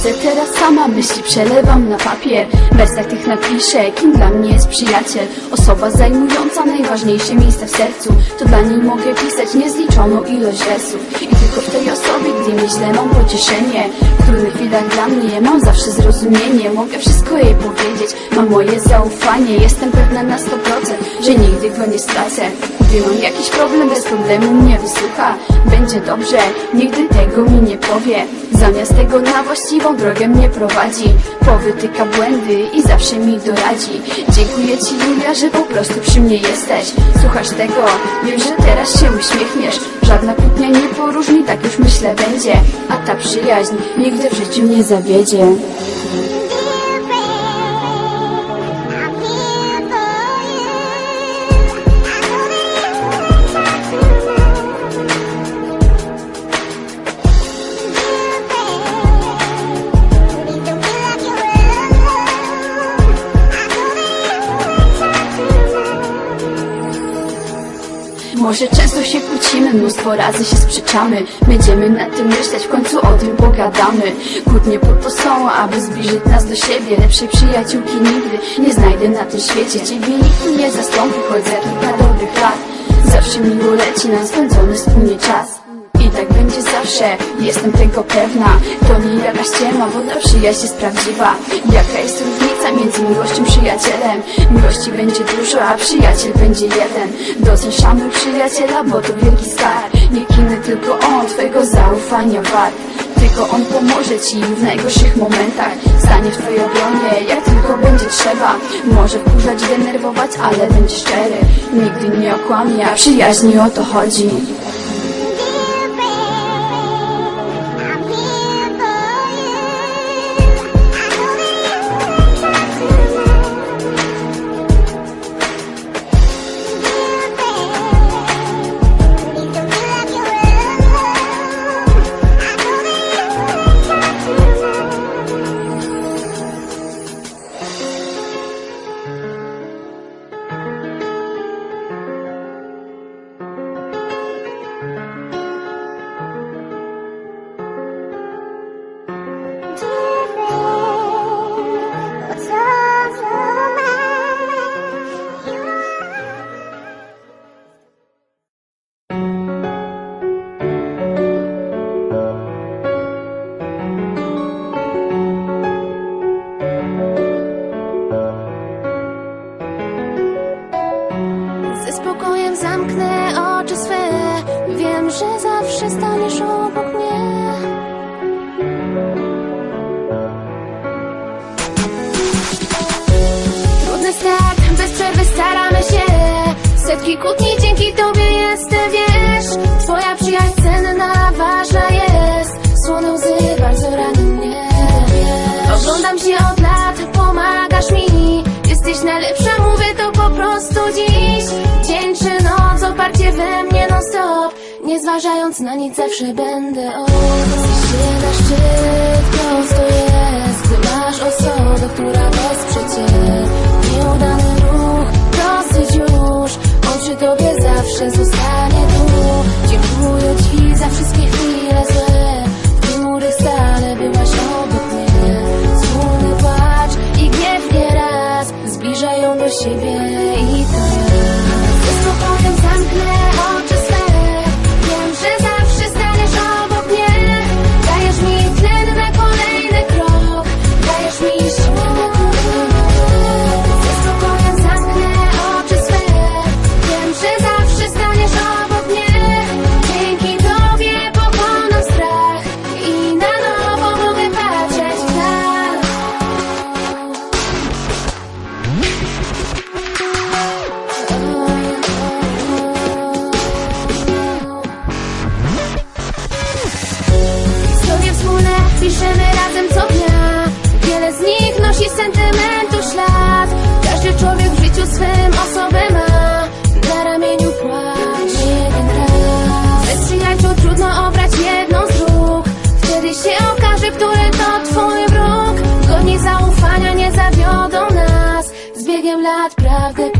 Teraz sama, myśli przelewam na papier. W wersach tych napiszę, kim dla mnie jest przyjaciel? Osoba zajmująca najważniejsze miejsce w sercu. To dla niej mogę pisać niezliczoną ilość wersów. I tylko w tej osobie, gdy myślę mam pocieszenie. W trudnych chwilach dla mnie mam zawsze zrozumienie. Mogę wszystko jej powiedzieć, mam moje zaufanie. Jestem pewna na 100%, że nigdy go nie stracę Gdy jakiś problem, bez problemu mnie wysłucha. Będzie dobrze, nigdy tego mi nie powie. Zamiast tego na właściwą drogę mnie prowadzi. Powytyka błędy i zawsze mi doradzi. Dziękuję Ci Julia, że po prostu przy mnie jesteś. Słuchasz tego, wiem, że teraz się uśmiechniesz. Żadna kłótnia nie poróżni, tak już myślę będzie. A ta przyjaźń nigdy w życiu nie zawiedzie Może często się kłócimy, mnóstwo razy się sprzeczamy. Będziemy nad tym myśleć, w końcu o tym pogadamy. Kłótnie po to są, aby zbliżyć nas do siebie. Lepszej przyjaciółki nigdy nie znajdę na tym świecie. Ciebie nikt nie zastąpi, choć za kilka dobrych lat. Zawsze miło leci nam spędzony wspólnie czas tak będzie zawsze, jestem tego pewna. To nie jakaś ściema, bo ta przyjaźń jest prawdziwa. Jaka jest różnica między miłością przyjacielem? Miłości będzie dużo, a przyjaciel będzie jeden. Doceń szanuj przyjaciela, bo to wielki skarb Nie inny, tylko on, twojego zaufania wart. Tylko on pomoże ci w najgorszych momentach. Stanie w twojej obronie, jak tylko będzie trzeba. Może wkurzać, denerwować, ale będzie szczery. Nigdy nie okłamie, a przyjaźni o to chodzi start, bez przerwy staramy się. Setki kłótni dzięki tobie jest, wiesz. Twoja przyjaźń cenna, ważna jest. Słone łzy bardzo ranią mnie. Oglądam się od lat, pomagasz mi. Jesteś najlepsza, mówię to po prostu dziś. Dzień czy noc, oparcie we mnie non stop Nie zważając na nic, zawsze będę o. Się na szczyt, zawiodą nas